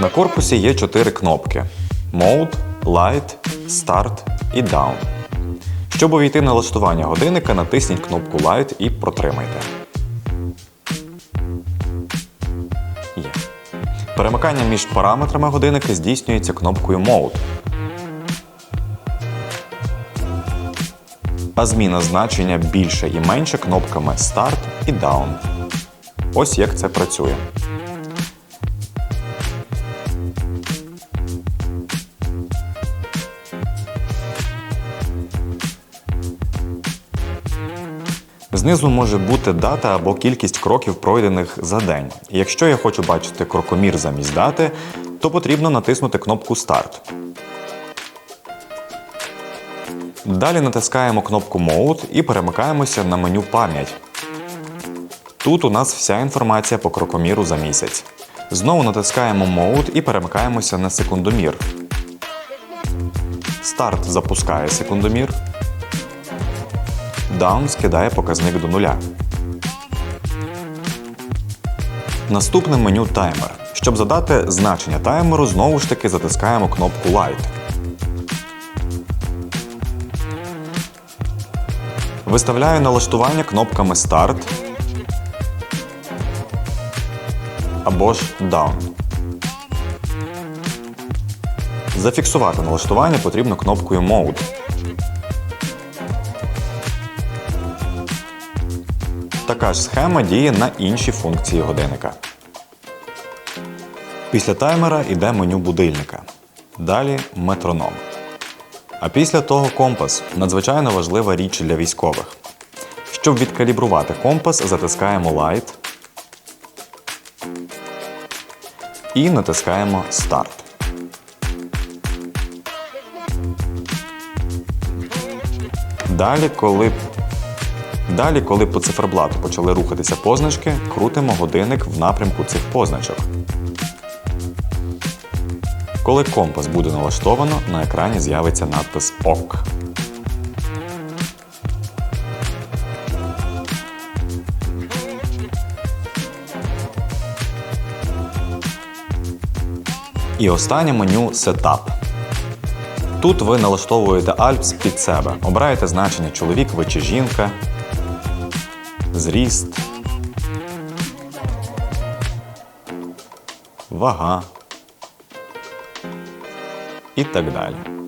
На корпусі є чотири кнопки: Mode, Light, Start і Down. Щоб увійти на налаштування годинника, натисніть кнопку Light і протримайте. Є. Перемикання між параметрами годинника здійснюється кнопкою Mode. А зміна значення більше і менше кнопками Start і Down. Ось як це працює. Знизу може бути дата або кількість кроків пройдених за день. Якщо я хочу бачити крокомір замість дати, то потрібно натиснути кнопку Старт. Далі натискаємо кнопку Mode і перемикаємося на меню Пам'ять. Тут у нас вся інформація по крокоміру за місяць. Знову натискаємо Mode і перемикаємося на секундомір. Старт запускає секундомір. Down скидає показник до нуля. Наступне меню таймер. Щоб задати значення таймеру, знову ж таки затискаємо кнопку Light. Виставляю налаштування кнопками Start або ж Down. Зафіксувати налаштування потрібно кнопкою Mode. Така ж схема діє на інші функції годинника. Після таймера йде меню будильника. Далі метроном. А після того компас надзвичайно важлива річ для військових. Щоб відкалібрувати компас, затискаємо Light і натискаємо Старт. Далі, коли Далі, коли по циферблату почали рухатися позначки, крутимо годинник в напрямку цих позначок. Коли компас буде налаштовано, на екрані з'явиться надпис ОК. І останнє меню Setup. Тут ви налаштовуєте Альпс під себе. Обираєте значення чоловік ви чи жінка, зріст, вага і так далі.